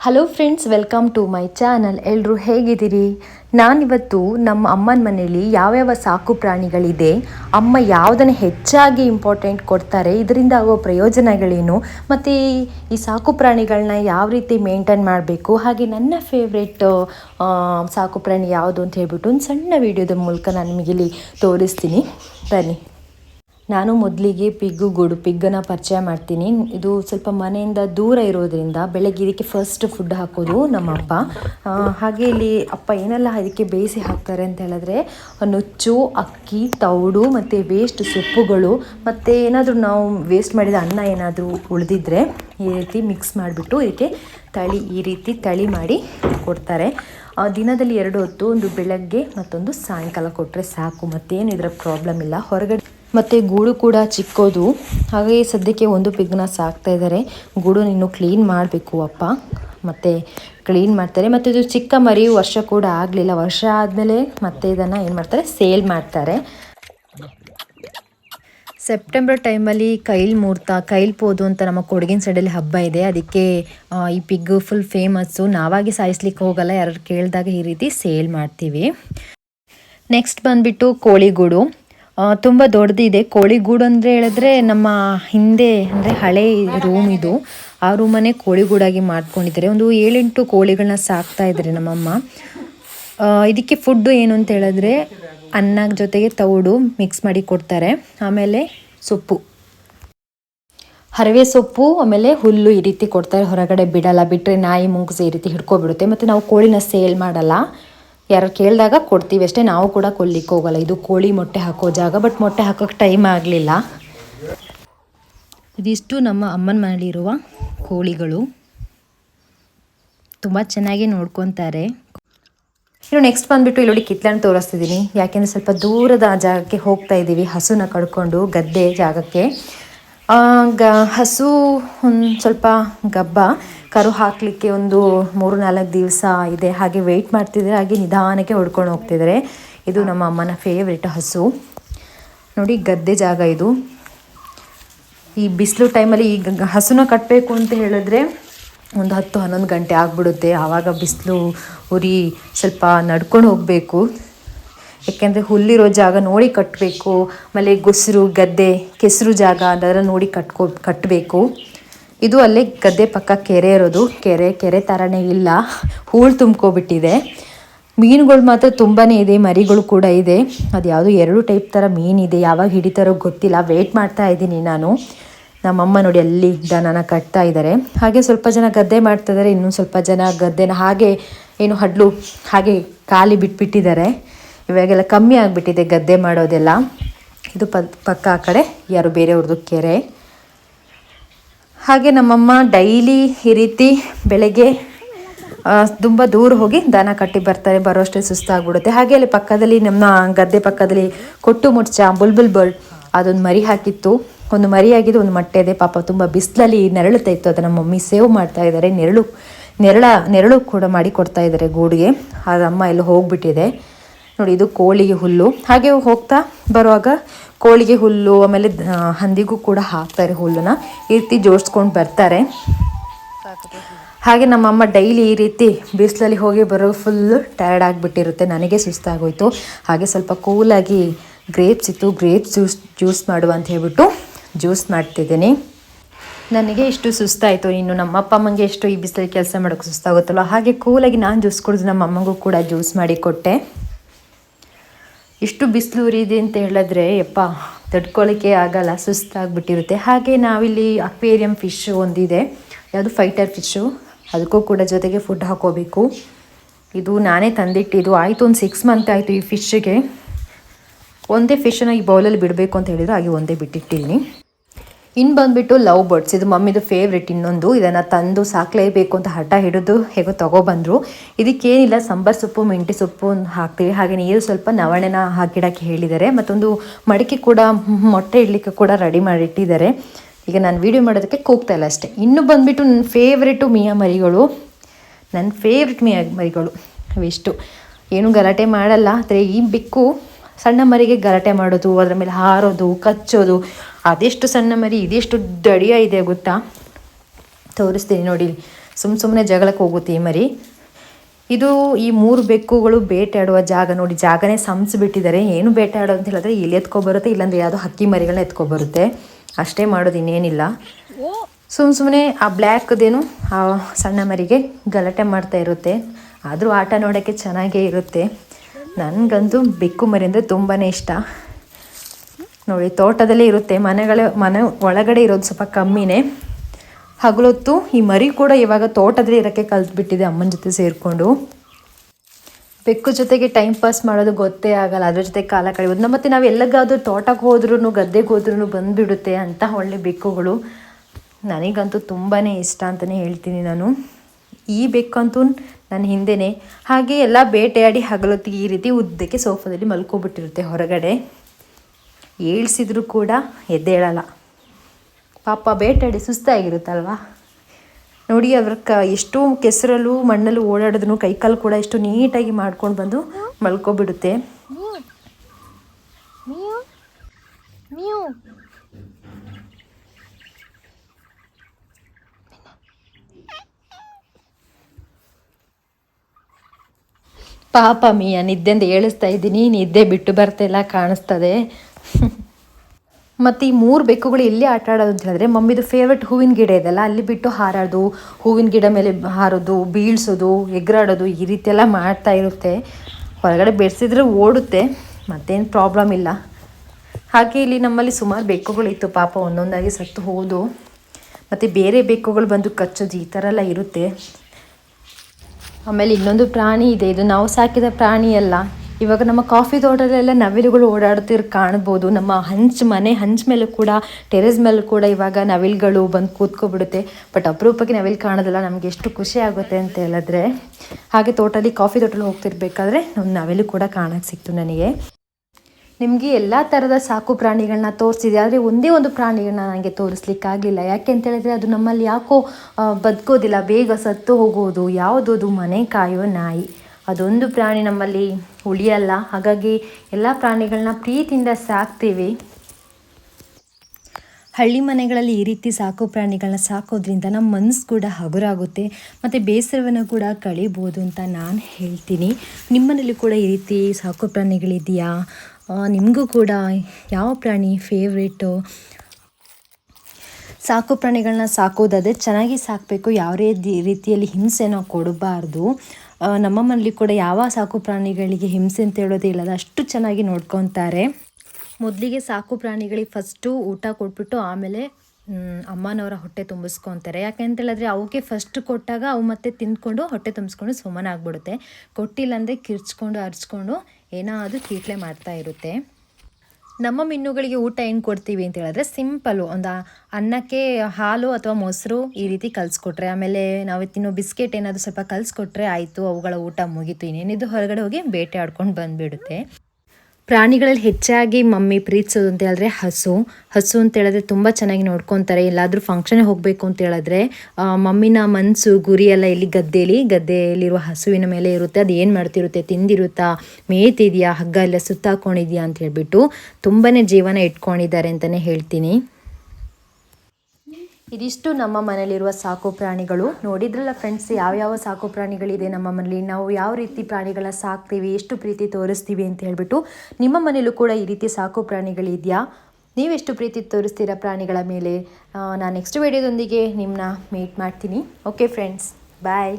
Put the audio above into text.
Hello friends welcome to my channel ಎಲ್ಲರೂ ಹೇಗಿದ್ದೀರಿ? ನಾನಿವತ್ತು ನಮ್ಮ ಅಮ್ಮನ ಮನೆಯಲ್ಲಿ ಯಾವ್ಯಾವ ಸಾಕು ಪ್ರಾಣಿಗಳಿದೆ, ಅಮ್ಮ ಯಾವುದನ್ನು ಹೆಚ್ಚಾಗಿ ಇಂಪಾರ್ಟೆಂಟ್ ಕೊಡ್ತಾರೆ, ಇದರಿಂದ ಆಗೋ ಪ್ರಯೋಜನಗಳೇನು, ಮತ್ತು ಈ ಸಾಕು ಪ್ರಾಣಿಗಳನ್ನ ಯಾವ ರೀತಿ ಮೇಂಟೈನ್ ಮಾಡಬೇಕು, ಹಾಗೆ ನನ್ನ ಫೇವ್ರೆಟ್ ಸಾಕು ಪ್ರಾಣಿ ಯಾವುದು ಅಂತ ಹೇಳ್ಬಿಟ್ಟು ಒಂದು ಸಣ್ಣ ವಿಡಿಯೋದ ಮೂಲಕ ನಾನು ನಿಮಗೆ ಇಲ್ಲಿ ತೋರಿಸ್ತೀನಿ. ಬನ್ನಿ. ನಾನು ಮೊದಲಿಗೆ ಪಿಗ್ಗು, ಗೂಡು, ಪಿಗ್ಗನ್ನು ಪರಿಚಯ ಮಾಡ್ತೀನಿ. ಇದು ಸ್ವಲ್ಪ ಮನೆಯಿಂದ ದೂರ ಇರೋದ್ರಿಂದ ಬೆಳಗ್ಗೆ ಇದಕ್ಕೆ ಫಸ್ಟ್ ಫುಡ್ ಹಾಕೋದು ನಮ್ಮ ಅಪ್ಪ. ಹಾಗೆ ಇಲ್ಲಿ ಅಪ್ಪ ಏನೆಲ್ಲ ಇದಕ್ಕೆ ಬೇಯಿಸಿ ಹಾಕ್ತಾರೆ ಅಂತ ಹೇಳಿದ್ರೆ, ನುಚ್ಚು, ಅಕ್ಕಿ, ತೌಡು ಮತ್ತು ವೇಸ್ಟ್ ಸೊಪ್ಪುಗಳು ಮತ್ತು ಏನಾದರೂ ನಾವು ವೇಸ್ಟ್ ಮಾಡಿದ ಅನ್ನ ಏನಾದರೂ ಉಳಿದಿದ್ರೆ ಈ ರೀತಿ ಮಿಕ್ಸ್ ಮಾಡಿಬಿಟ್ಟು ಇದಕ್ಕೆ ತಳಿ, ಈ ರೀತಿ ತಳಿ ಮಾಡಿ ಕೊಡ್ತಾರೆ. ದಿನದಲ್ಲಿ ಎರಡು ಹೊತ್ತು ಒಂದು ಬೆಳಗ್ಗೆ ಮತ್ತೊಂದು ಸಾಯಂಕಾಲ ಕೊಟ್ಟರೆ ಸಾಕು, ಮತ್ತೇನು ಇದರ ಪ್ರಾಬ್ಲಮ್ ಇಲ್ಲ. ಹೊರಗಡೆ ಮತ್ತು ಗೂಡು ಕೂಡ ಚಿಕ್ಕೋದು. ಹಾಗಾಗಿ ಸದ್ಯಕ್ಕೆ ಒಂದು ಪಿಗ್ನ ಸಾಕ್ತಾ ಇದ್ದಾರೆ. ಗೂಡು ನೀನು ಕ್ಲೀನ್ ಮಾಡಬೇಕು ಅಪ್ಪ. ಮತ್ತು ಕ್ಲೀನ್ ಮಾಡ್ತಾರೆ. ಮತ್ತು ಇದು ಚಿಕ್ಕ ಮರಿ ವರ್ಷ ಕೂಡ ಆಗಲಿಲ್ಲ. ವರ್ಷ ಆದಮೇಲೆ ಮತ್ತೆ ಇದನ್ನು ಏನು ಮಾಡ್ತಾರೆ? ಸೇಲ್ ಮಾಡ್ತಾರೆ. ಸೆಪ್ಟೆಂಬರ್ ಟೈಮಲ್ಲಿ ಕೈಲ್ ಮುಹೂರ್ತ ಕೈಲ್ ಪೋದು ಅಂತ ನಮ್ಮ ಕೊಡಗಿನ ಸೈಡಲ್ಲಿ ಹಬ್ಬ ಇದೆ. ಅದಕ್ಕೆ ಈ ಪಿಗ್ ಫುಲ್ ಫೇಮಸ್ಸು. ನಾವಾಗಿ ಸಾಯಿಸ್ಲಿಕ್ಕೆ ಹೋಗಲ್ಲ. ಯಾರು ಕೇಳಿದಾಗ ಈ ರೀತಿ ಸೇಲ್ ಮಾಡ್ತೀವಿ. ನೆಕ್ಸ್ಟ್ ಬಂದುಬಿಟ್ಟು ಕೋಳಿಗೂಡು ತುಂಬ ದೊಡ್ಡದಿದೆ. ಕೋಳಿಗೂಡು ಅಂದರೆ ಹೇಳಿದ್ರೆ ನಮ್ಮ ಹಿಂದೆ ಅಂದರೆ ಹಳೆ ರೂಮ್ ಇದು. ಆ ರೂಮನ್ನೇ ಕೋಳಿಗೂಡಾಗಿ ಮಾಡ್ಕೊಂಡಿದ್ದಾರೆ. ಒಂದು ಏಳೆಂಟು ಕೋಳಿಗಳನ್ನ ಸಾಕ್ತಾ ಇದ್ದಾರೆ ನಮ್ಮಮ್ಮ. ಇದಕ್ಕೆ ಫುಡ್ಡು ಏನು ಅಂತ ಹೇಳಿದ್ರೆ ಅನ್ನ ಜೊತೆಗೆ ತೌಡು ಮಿಕ್ಸ್ ಮಾಡಿ ಕೊಡ್ತಾರೆ. ಆಮೇಲೆ ಸೊಪ್ಪು. ಹರವೆ ಸೊಪ್ಪು, ಆಮೇಲೆ ಹುಲ್ಲು ಈ ರೀತಿ ಕೊಡ್ತಾರೆ. ಹೊರಗಡೆ ಬಿಡಲ್ಲ. ಬಿಟ್ಟರೆ ನಾಯಿ ಮುಂಗುಸು ಈ ರೀತಿ ಹಿಡ್ಕೊಬಿಡುತ್ತೆ. ಮತ್ತು ನಾವು ಕೋಳಿನ ಸೇಲ್ ಮಾಡಲ್ಲ. ಯಾರು ಕೇಳಿದಾಗ ಕೊಡ್ತೀವಿ ಅಷ್ಟೇ. ನಾವು ಕೂಡ ಕೊಲ್ಲಿಕ್ಕೆ ಹೋಗಲ್ಲ. ಇದು ಕೋಳಿ ಮೊಟ್ಟೆ ಹಾಕೋ ಜಾಗ ಬಟ್ ಮೊಟ್ಟೆ ಹಾಕೋಕ್ಕೆ ಟೈಮ್ ಆಗಲಿಲ್ಲ. ಇದಿಷ್ಟು ನಮ್ಮ ಅಮ್ಮನ ಮನೆಯಲ್ಲಿರುವ ಕೋಳಿಗಳು. ತುಂಬ ಚೆನ್ನಾಗಿ ನೋಡ್ಕೊತಾರೆ. ಇನ್ನು ನೆಕ್ಸ್ಟ್ ಬಂದ್ಬಿಟ್ಟು ನೋಡಿ ಕಿತ್ಲನ್ನು ತೋರಿಸ್ತಿದ್ದೀನಿ ಯಾಕೆಂದರೆ ಸ್ವಲ್ಪ ದೂರದ ಜಾಗಕ್ಕೆ ಹೋಗ್ತಾ ಇದ್ದೀವಿ ಹಸುನ ಕಡ್ಕೊಂಡು ಗದ್ದೆ ಜಾಗಕ್ಕೆ. ಗ, ಹಸು ಒಂದು ಸ್ವಲ್ಪ ಗಬ್ಬ, ಕರು ಹಾಕಲಿಕ್ಕೆ ಒಂದು ಮೂರು ನಾಲ್ಕು ದಿವಸ ಇದೆ. ಹಾಗೆ ವೆಯ್ಟ್ ಮಾಡ್ತಿದ್ದಾರೆ ಹಾಗೆ ನಿಧಾನಕ್ಕೆ ಹೊಡ್ಕೊಂಡು ಹೋಗ್ತಿದ್ದಾರೆ ಇದು ನಮ್ಮ ಅಮ್ಮನ ಫೇವ್ರೇಟ್ ಹಸು. ನೋಡಿ, ಗದ್ದೆ ಜಾಗ ಇದು. ಈ ಬಿಸಿಲು ಟೈಮಲ್ಲಿ ಈ ಗ- ಹಸುನ ಕಟ್ಟಬೇಕು ಅಂತ ಹೇಳಿದ್ರೆ ಒಂದು ಹತ್ತು ಹನ್ನೊಂದು ಗಂಟೆ ಆಗಿಬಿಡುತ್ತೆ. ಆವಾಗ ಬಿಸಿಲು ಉರಿ ಸ್ವಲ್ಪ ನಡ್ಕೊಂಡು ಹೋಗಬೇಕು. ಯಾಕೆಂದರೆ ಹುಲ್ಲಿರೋ ಜಾಗ ನೋಡಿ ಕಟ್ಟಬೇಕು ಆಮೇಲೆ ಗೊಸರು, ಗದ್ದೆ, ಕೆಸರು ಜಾಗ ಅದರ ನೋಡಿ ಕಟ್ಕೋ ಕಟ್ಟಬೇಕು ಇದು ಅಲ್ಲೇ ಗದ್ದೆ ಪಕ್ಕ ಕೆರೆ ಇರೋದು. ಕೆರೆ ಕೆರೆ ಥರನೇ ಇಲ್ಲ. ಹೂಳು ತುಂಬ್ಕೊಬಿಟ್ಟಿದೆ. ಮೀನುಗಳು ಮಾತ್ರ ತುಂಬಾ ಇದೆ, ಮರಿಗಳು ಕೂಡ ಇದೆ. ಅದು ಯಾವುದೋ ಎರಡು ಟೈಪ್ ಥರ ಮೀನಿದೆ ಯಾವಾಗ ಹಿಡಿತಾರೋ ಗೊತ್ತಿಲ್ಲ. ವೆಯ್ಟ್ ಮಾಡ್ತಾ ಇದ್ದೀನಿ ನಾನು. ನಮ್ಮಮ್ಮ ನೋಡಿ ಅಲ್ಲಿ ದನನ ಕಟ್ತಾ ಇದ್ದಾರೆ. ಹಾಗೆ ಸ್ವಲ್ಪ ಜನ ಗದ್ದೆ ಮಾಡ್ತಾ ಇದ್ದಾರೆ ಇನ್ನೂ ಸ್ವಲ್ಪ ಜನ ಗದ್ದೆನ ಹಾಗೆ ಏನು ಹಡ್ಲು ಹಾಗೆ ಖಾಲಿ ಬಿಟ್ಬಿಟ್ಟಿದ್ದಾರೆ. ಇವಾಗೆಲ್ಲ ಕಮ್ಮಿ ಆಗಿಬಿಟ್ಟಿದೆ ಗದ್ದೆ ಮಾಡೋದೆಲ್ಲ. ಇದು ಪಕ್ಕ ಆ ಕಡೆ, ಯಾರು ಬೇರೆಯವ್ರದ್ದು ಕೆರೆ. ಹಾಗೆ ನಮ್ಮಮ್ಮ ಡೈಲಿ ಈ ರೀತಿ ಬೆಳಗ್ಗೆ ತುಂಬ ದೂರ ಹೋಗಿ ದನ ಕಟ್ಟಿ ಬರ್ತಾರೆ, ಬರೋಷ್ಟೇ ಸುಸ್ತಾಗ್ಬಿಡುತ್ತೆ. ಹಾಗೆ ಅಲ್ಲಿ ಪಕ್ಕದಲ್ಲಿ ನಮ್ಮ ಗದ್ದೆ ಪಕ್ಕದಲ್ಲಿ ಕೊಟ್ಟು ಮುಡ್ಚ ಬುಲ್ಬುಲ್ ಬರ್ಡ್, ಅದೊಂದು ಮರಿ ಹಾಕಿತ್ತು. ಒಂದು ಮರಿ ಆಗಿದ್ದು ಒಂದು ಮೊಟ್ಟೆ ಇದೆ. ಪಾಪ ತುಂಬ ಬಿಸಿಲಲ್ಲಿ ನೆರಳುತ್ತಾ ಇತ್ತು. ಅದನ್ನು ಮಮ್ಮಿ ಸೇವ್ ಮಾಡ್ತಾ ಇದ್ದಾರೆ. ನೆರಳು, ನೆರಳ, ನೆರಳು ಕೂಡ ಮಾಡಿ ಕೊಡ್ತಾ ಇದ್ದಾರೆ ಗೂಡಿಗೆ. ಅದು ಅಮ್ಮ ಎಲ್ಲ ಹೋಗ್ಬಿಟ್ಟಿದೆ. ನೋಡಿ, ಇದು ಕೋಳಿಗೆ ಹುಲ್ಲು. ಹಾಗೆ ಹೋಗ್ತಾ ಬರುವಾಗ ಕೋಳಿಗೆ ಹುಲ್ಲು, ಆಮೇಲೆ ಹಂದಿಗೂ ಕೂಡ ಹಾಕ್ತಾರೆ ಹುಲ್ಲನ್ನ. ಈ ರೀತಿ ಜೋಡಿಸ್ಕೊಂಡು ಬರ್ತಾರೆ. ಹಾಗೆ ನಮ್ಮಮ್ಮ ಡೈಲಿ ಈ ರೀತಿ ಬಿಸಿಲಲ್ಲಿ ಹೋಗಿ ಬರೋ ಫುಲ್ಲು ಟಯರ್ಡ್ ಆಗಿಬಿಟ್ಟಿರುತ್ತೆ. ನನಗೆ ಸುಸ್ತಾಗೋಯ್ತು. ಹಾಗೆ ಸ್ವಲ್ಪ ಕೂಲಾಗಿ ಗ್ರೇಪ್ಸ್ ಇತ್ತು. ಗ್ರೇಪ್ಸ್ ಜ್ಯೂಸ್ ಜ್ಯೂಸ್ ಮಾಡುವ ಅಂತ ಹೇಳ್ಬಿಟ್ಟು ಜ್ಯೂಸ್ ಮಾಡ್ತಿದ್ದೀನಿ. ನನಗೆ ಇಷ್ಟು ಸುಸ್ತಾಯಿತು. ಇನ್ನು ನಮ್ಮ ಅಪ್ಪ ಅಮ್ಮಂಗೆ ಎಷ್ಟು ಈ ಬಿಸಿಲಲ್ಲಿ ಕೆಲಸ ಮಾಡೋಕ್ಕೆ ಸುಸ್ತಾಗುತ್ತಲ್ಲ, ಹಾಗೆ ಕೂಲಾಗಿ ನಾನು ಜ್ಯೂಸ್ ಕುಡಿದು ನಮ್ಮ ಅಮ್ಮಂಗೂ ಕೂಡ ಜ್ಯೂಸ್ ಮಾಡಿ ಕೊಟ್ಟೆ. ಇಷ್ಟು ಬಿಸಿಲು ಉರಿದೆ ಅಂತ ಹೇಳಿದ್ರೆ, ಯಪ್ಪ ತಡ್ಕೊಳ್ಳಿಕ್ಕೆ ಆಗಲ್ಲ, ಸುಸ್ತಾಗ್ಬಿಟ್ಟಿರುತ್ತೆ. ಹಾಗೆ ನಾವಿಲ್ಲಿ ಅಕ್ವೇರಿಯಂ ಫಿಶ್ ಒಂದಿದೆ. ಯಾವುದು ಫೈಟರ್ ಫಿಶ್ಶು ಅದಕ್ಕೂ ಕೂಡ ಜೊತೆಗೆ ಫುಡ್ ಹಾಕೋಬೇಕು. ಇದು ನಾನೇ ತಂದಿಟ್ಟಿದ್ದು. ಆಯಿತು, ಒಂದು ಸಿಕ್ಸ್ ಮಂತ್ ಆಯಿತು ಈ ಫಿಶ್ಶಿಗೆ ಒಂದೇ ಫಿಶನ್ನು ಈ ಬೌಲಲ್ಲಿ ಬಿಡಬೇಕು ಅಂತ ಹೇಳಿದ್ರು, ಹಾಗೆ ಒಂದೇ ಬಿಟ್ಟಿಟ್ಟಿದ್ದೀನಿ. ಇನ್ನು ಬಂದ್ಬಿಟ್ಟು ಲವ್ ಬರ್ಡ್ಸ್, ಇದು ಮಮ್ಮಿದು ಫೇವ್ರೆಟ್ ಇನ್ನೊಂದು. ಇದನ್ನು ತಂದು ಸಾಕಲೇಬೇಕು ಅಂತ ಹಠ ಹಿಡಿದು ಹೇಗೋ ತೊಗೊಬಂದರು. ಇದಕ್ಕೇನಿಲ್ಲ, ಸಾಂಬಾರ್ ಸೊಪ್ಪು ಮೆಂಟಿ ಸೊಪ್ಪು ಹಾಕ್ತೀವಿ. ಹಾಗೆ ನೀರು ಸ್ವಲ್ಪ ನವಣೆನ ಹಾಕಿಡೋಕ್ಕೆ ಹೇಳಿದ್ದಾರೆ. ಮತ್ತೊಂದು ಮಡಿಕೆ ಕೂಡ ಮೊಟ್ಟೆ ಇಡಲಿಕ್ಕೆ ಕೂಡ ರೆಡಿ ಮಾಡಿಟ್ಟಿದ್ದಾರೆ. ಈಗ ನಾನು ವೀಡಿಯೋ ಮಾಡೋದಕ್ಕೆ ಕೂಗ್ತಾ ಇಲ್ಲ ಅಷ್ಟೇ. ಇನ್ನು ಬಂದುಬಿಟ್ಟು ನನ್ನ ಫೇವ್ರೆಟು ಮಿಯಾ ಮರಿಗಳು. ನನ್ನ ಫೇವ್ರೆಟ್ ಮಿಯಾ ಮರಿಗಳು. ಇವಿಷ್ಟು. ಏನು ಗಲಾಟೆ ಮಾಡಲ್ಲ. ಆದರೆ ಈ ಬಿಕ್ಕು ಸಣ್ಣ ಮರಿಗೆ ಗಲಾಟೆ ಮಾಡೋದು ಅದರ ಮೇಲೆ ಹಾರೋದು ಕಚ್ಚೋದು ಅದೆಷ್ಟು ಸಣ್ಣ ಮರಿ ಇದೆಷ್ಟು ದಡಿಯ ಇದೆ ಗೊತ್ತಾ? ತೋರಿಸ್ತೀನಿ ನೋಡಿ ಸುಮ್ಮ ಸುಮ್ಮನೆ ಜಗಳಕ್ಕೆ ಹೋಗುತ್ತೆ ಈ ಮರಿ. ಇದು ಈ ಮೂರು ಬೆಕ್ಕುಗಳು ಬೇಟೆಯಾಡುವ ಜಾಗ ನೋಡಿ ಜಾಗನೇ ಸಂಸ್ಬಿಟ್ಟಿದ್ದಾರೆ. ಏನು ಬೇಟೆಯಾಡೋ ಅಂತ ಹೇಳಿದ್ರೆ ಇಲ್ಲಿ ಎತ್ಕೊಬರುತ್ತೆ ಇಲ್ಲಾಂದ್ರೆ ಯಾವುದೋ ಹಕ್ಕಿ ಮರಿಗಳನ್ನ ಎತ್ಕೊಬರುತ್ತೆ. ಅಷ್ಟೇ ಮಾಡೋದು ಇನ್ನೇನಿಲ್ಲ. ಸುಮ್ಮ ಸುಮ್ಮನೆ ಆ ಬ್ಲ್ಯಾಕ್ದೇನು ಆ ಸಣ್ಣ ಮರಿಗೆ ಗಲಾಟೆ ಮಾಡ್ತಾ ಇರುತ್ತೆ. ಆದರೂ ಆಟ ನೋಡೋಕ್ಕೆ ಚೆನ್ನಾಗೇ ಇರುತ್ತೆ. ನನಗಂತೂ ಬೆಕ್ಕು ಮರಿ ಅಂದರೆ ತುಂಬಾ ಇಷ್ಟ. ನೋಡಿ, ತೋಟದಲ್ಲೇ ಇರುತ್ತೆ, ಮನೆಗಳ, ಮನೆ ಒಳಗಡೆ ಇರೋದು ಸ್ವಲ್ಪ ಕಮ್ಮಿನೇ. ಹಗಲೊತ್ತು ಈ ಮರಿ ಕೂಡ ಇವಾಗ ತೋಟದಲ್ಲಿ ಇರೋಕ್ಕೆ ಕಲ್ತ್ಬಿಟ್ಟಿದೆ ಅಮ್ಮನ ಜೊತೆ ಸೇರಿಕೊಂಡು. ಬೆಕ್ಕು ಜೊತೆಗೆ ಟೈಮ್ ಪಾಸ್ ಮಾಡೋದು ಗೊತ್ತೇ ಆಗಲ್ಲ, ಅದ್ರ ಜೊತೆ ಕಾಲ ಕಳೆಯೋದು. ಮತ್ತೆ ನಾವು ಎಲ್ಲಗಾದ್ರೂ ತೋಟಕ್ಕೆ ಹೋದ್ರೂ ಗದ್ದೆಗೆ ಹೋದ್ರೂ ಬಂದುಬಿಡುತ್ತೆ ಅಂತ ಒಳ್ಳೆ ಬೆಕ್ಕುಗಳು. ನನಗಂತೂ ತುಂಬಾ ಇಷ್ಟ ಅಂತಲೇ ಹೇಳ್ತೀನಿ ನಾನು. ಈ ಬೆಕ್ಕಂತೂ ನನ್ನ ಹಿಂದೆನೇ. ಹಾಗೆ ಎಲ್ಲ ಬೇಟೆಯಾಡಿ ಹಗಲೊತ್ತಿಗೆ ಈ ರೀತಿ ಉದ್ದಕ್ಕೆ ಸೋಫಾದಲ್ಲಿ ಮಲ್ಕೊಬಿಟ್ಟಿರುತ್ತೆ ಹೊರಗಡೆ. ಏಳ್ಸಿದ್ರು ಕೂಡ ಎದ್ದೇಳಲ್ಲ ಪಾಪ ಬೇಟೆಯಾಡಿ ಸುಸ್ತಾಗಿರುತ್ತಲ್ವಾ? ನೋಡಿ ಅವ್ರ ಕ ಎಷ್ಟು ಕೆಸರಲ್ಲೂ ಮಣ್ಣಲ್ಲೂ ಓಡಾಡಿದ್ರು ಕೈಕಾಲು ಕೂಡ ಎಷ್ಟು ನೀಟಾಗಿ ಮಾಡ್ಕೊಂಡು ಬಂದು ಮಲ್ಕೊಬಿಡುತ್ತೆ. ಪಾಪ ಮಿಯ ನಿದ್ದೆಂದು ಏಳಿಸ್ತಾ ಇದ್ದೀನಿ. ನಿದ್ದೆ ಬಿಟ್ಟು ಬರ್ತಿಲ್ಲ ಕಾಣಿಸ್ತದೆ. ಮತ್ತು ಈ ಮೂರು ಬೆಕ್ಕುಗಳು ಎಲ್ಲಿ ಆಟ ಆಡೋದು ಅಂತ ಹೇಳಿದ್ರೆ, ಮಮ್ಮಿದು ಫೇವ್ರೆಟ್ ಹೂವಿನ ಗಿಡ ಇದೆಲ್ಲ ಅಲ್ಲಿ ಬಿಟ್ಟು ಹಾರಾಡೋದು, ಹೂವಿನ ಗಿಡ ಮೇಲೆ ಹಾರೋದು, ಬೀಳ್ಸೋದು, ಎಗ್ರಾಡೋದು, ಈ ರೀತಿ ಎಲ್ಲ ಮಾಡ್ತಾ ಇರುತ್ತೆ. ಹೊರಗಡೆ ಬೆಳೆಸಿದ್ರೆ ಓಡುತ್ತೆ, ಮತ್ತೇನು ಪ್ರಾಬ್ಲಮ್ ಇಲ್ಲ. ಹಾಗೆ ಇಲ್ಲಿ ನಮ್ಮಲ್ಲಿ ಸುಮಾರು ಬೆಕ್ಕುಗಳಿತ್ತು, ಪಾಪ ಒಂದೊಂದಾಗಿ ಸತ್ತು ಹೋದು. ಮತ್ತು ಬೇರೆ ಬೆಕ್ಕುಗಳು ಬಂದು ಕಚ್ಚೋದು ಈ ಥರ ಎಲ್ಲ ಇರುತ್ತೆ. ಆಮೇಲೆ ಇನ್ನೊಂದು ಪ್ರಾಣಿ ಇದೆ. ಇದು ನಾವು ಸಾಕಿದ ಪ್ರಾಣಿ ಅಲ್ಲ. ಇವಾಗ ನಮ್ಮ ಕಾಫಿ ತೋಟದಲ್ಲೆಲ್ಲ ನವಿಲುಗಳು ಓಡಾಡ್ತಿರ್ ಕಾಣ್ಬೋದು. ನಮ್ಮ ಹಂಚ್ ಮನೆ ಹಂಚ್ ಮೇಲೂ ಕೂಡ, ಟೆರೆಸ್ ಮೇಲೂ ಕೂಡ ಇವಾಗ ನವಿಲುಗಳು ಬಂದು ಕೂತ್ಕೊಬಿಡುತ್ತೆ. ಬಟ್ ಅಪರೂಪಕ್ಕೆ ನವಿಲು ಕಾಣೋದಲ್ಲ. ನಮಗೆ ಎಷ್ಟು ಖುಷಿ ಆಗುತ್ತೆ ಅಂತ ಹೇಳಿದ್ರೆ. ಹಾಗೆ ತೋಟದಲ್ಲಿ ಕಾಫಿ ತೋಟಲ್ಲಿ ಹೋಗ್ತಿರ್ಬೇಕಾದ್ರೆ ನಮ್ಮ ನವಿಲು ಕೂಡ ಕಾಣಕ್ಕೆ ಸಿಕ್ತು ನನಗೆ. ನಿಮಗೆ ಎಲ್ಲ ಥರದ ಸಾಕು ಪ್ರಾಣಿಗಳನ್ನ ತೋರಿಸಿದೆ. ಆದರೆ ಒಂದೇ ಒಂದು ಪ್ರಾಣಿಗಳನ್ನ ನನಗೆ ತೋರಿಸ್ಲಿಕ್ಕಾಗಲಿಲ್ಲ. ಯಾಕೆ ಅಂತ ಹೇಳಿದ್ರೆ ಅದು ನಮ್ಮಲ್ಲಿ ಯಾಕೋ ಬದುಕೋದಿಲ್ಲ. ಬೇಗ ಸತ್ತು ಹೋಗೋದು ಯಾವುದು ಅದು ಮನೆ ಕಾಯೋ ನಾಯಿ. ಅದೊಂದು ಪ್ರಾಣಿ ನಮ್ಮಲ್ಲಿ ಉಳಿಯಲ್ಲ. ಹಾಗಾಗಿ ಎಲ್ಲ ಪ್ರಾಣಿಗಳನ್ನ ಪ್ರೀತಿಯಿಂದ ಸಾಕ್ತೀವಿ. ಹಳ್ಳಿ ಮನೆಗಳಲ್ಲಿ ಈ ರೀತಿ ಸಾಕು ಪ್ರಾಣಿಗಳನ್ನ ಸಾಕೋದ್ರಿಂದ ನಮ್ಮ ಮನಸ್ಸು ಕೂಡ ಹಗುರಾಗುತ್ತೆ. ಮತ್ತು ಬೇಸರವನ್ನು ಕೂಡ ಕಳಿಬೋದು ಅಂತ ನಾನು ಹೇಳ್ತೀನಿ. ನಿಮ್ಮನೇಲಿ ಕೂಡ ಈ ರೀತಿ ಸಾಕು ಪ್ರಾಣಿಗಳಿದೆಯಾ? ನಿಮಗೂ ಕೂಡ ಯಾವ ಪ್ರಾಣಿ ಫೇವ್ರೇಟು ಸಾಕು ಪ್ರಾಣಿಗಳನ್ನ ಸಾಕೋದಾದರೆ ಚೆನ್ನಾಗಿ ಸಾಕಬೇಕು, ಯಾವುದೇ ರೀತಿಯಲ್ಲಿ ಹಿಂಸೆ ನಾವು ಕೊಡಬಾರ್ದು ನಮ್ಮ ಮನೇಲಿ ಕೂಡ ಯಾವ ಸಾಕು ಪ್ರಾಣಿಗಳಿಗೆ ಹಿಂಸೆ ಅಂತ ಹೇಳೋದೇ ಇಲ್ಲ ಅಷ್ಟು ಚೆನ್ನಾಗಿ ನೋಡ್ಕೊತಾರೆ. ಮೊದಲಿಗೆ ಸಾಕು ಪ್ರಾಣಿಗಳಿಗೆ ಫಸ್ಟು ಊಟ ಕೊಟ್ಬಿಟ್ಟು ಆಮೇಲೆ ಅಮ್ಮನವರ ಹೊಟ್ಟೆ ತುಂಬಿಸ್ಕೊತಾರೆ. ಯಾಕೆ ಹೇಳಿದ್ರೆ ಅವಕ್ಕೆ ಫಸ್ಟ್ ಕೊಟ್ಟಾಗ ಅವು ಮತ್ತೆ ತಿಂದ್ಕೊಂಡು ಹೊಟ್ಟೆ ತುಂಬಿಸ್ಕೊಂಡು ಸುಮ್ಮನೆ ಆಗ್ಬಿಡುತ್ತೆ ಕೊಟ್ಟಿಲ್ಲ ಅಂದರೆ ಕಿರ್ಚ್ಕೊಂಡು ಅರ್ಚ್ಕೊಂಡು ಏನಾದರೂ ಕೀಟ್ಲೆ ಮಾಡ್ತಾ ಇರುತ್ತೆ. ನಮ್ಮ ಮಿನ್ನುಗಳಿಗೆ ಊಟ ಹೆಂಗೆ ಕೊಡ್ತೀವಿ ಅಂತ ಹೇಳಿದ್ರೆ ಸಿಂಪಲ್ಲು ಒಂದು ಅನ್ನಕ್ಕೆ ಹಾಲು ಅಥವಾ ಮೊಸರು ಈ ರೀತಿ ಕಲಿಸ್ಕೊಟ್ರೆ, ಆಮೇಲೆ ನಾವು ತಿನ್ನೋ ಬಿಸ್ಕೆಟ್ ಏನಾದರೂ ಸ್ವಲ್ಪ ಕಲಿಸ್ಕೊಟ್ರೆ ಆಯಿತು, ಅವುಗಳ ಊಟ ಮುಗೀತು ಇನ್ನೇನಿದ್ದು ಹೊರಗಡೆ ಹೋಗಿ ಬೇಟೆ ಆಡ್ಕೊಂಡು ಬಂದುಬಿಡುತ್ತೆ. ಪ್ರಾಣಿಗಳಲ್ಲಿ ಹೆಚ್ಚಾಗಿ ಮಮ್ಮಿ ಪ್ರೀತಿಸೋದು ಅಂತ ಹೇಳಿದ್ರೆ ಹಸು. ಹಸು ಅಂತ ಹೇಳಿದ್ರೆ ತುಂಬ ಚೆನ್ನಾಗಿ ನೋಡ್ಕೊತಾರೆ. ಎಲ್ಲಾದರೂ ಫಂಕ್ಷನ್ಗೆ ಹೋಗಬೇಕು ಅಂತ ಹೇಳಿದ್ರೆ ಮಮ್ಮಿನ ಮನಸ್ಸು ಗುರಿ ಎಲ್ಲ ಇಲ್ಲಿ ಗದ್ದೆಯಲ್ಲಿ ಗದ್ದೆಯಲ್ಲಿರುವ ಹಸುವಿನ ಮೇಲೆ ಇರುತ್ತೆ. ಅದು ಏನು ಮಾಡ್ತಿರುತ್ತೆ? ತಿಂದಿರುತ್ತಾ? ಮೇಯ್ತಿದೆಯಾ? ಹಗ್ಗ ಎಲ್ಲ ಸುತ್ತಾಕೊಂಡಿದೆಯಾ ಅಂತ ಹೇಳ್ಬಿಟ್ಟು ತುಂಬಾ ಜೀವನ ಇಟ್ಕೊಂಡಿದ್ದಾರೆ ಅಂತಲೇ ಹೇಳ್ತೀನಿ. ಇದಿಷ್ಟು ನಮ್ಮ ಮನೆಯಲ್ಲಿರುವ ಸಾಕು ಪ್ರಾಣಿಗಳು. ನೋಡಿದ್ರಲ್ಲ ಫ್ರೆಂಡ್ಸ್ ಯಾವ್ಯಾವ ಸಾಕು ಪ್ರಾಣಿಗಳಿದೆ ನಮ್ಮ ಮನೇಲಿ ನಾವು ಯಾವ ರೀತಿ ಪ್ರಾಣಿಗಳ ಸಾಕ್ತೀವಿ? ಎಷ್ಟು ಪ್ರೀತಿ ತೋರಿಸ್ತೀವಿ ಅಂತ ಹೇಳ್ಬಿಟ್ಟು ನಿಮ್ಮ ಮನೇಲೂ ಕೂಡ ಈ ರೀತಿ ಸಾಕು ಪ್ರಾಣಿಗಳಿದೆಯಾ? ನೀವೆಷ್ಟು ಪ್ರೀತಿ ತೋರಿಸ್ತೀರಾ ಪ್ರಾಣಿಗಳ ಮೇಲೆ? ನಾನು ನೆಕ್ಸ್ಟ್ ವಿಡಿಯೋದೊಂದಿಗೆ ನಿಮ್ಮನ್ನ ಮೀಟ್ ಮಾಡ್ತೀನಿ. Okay friends bye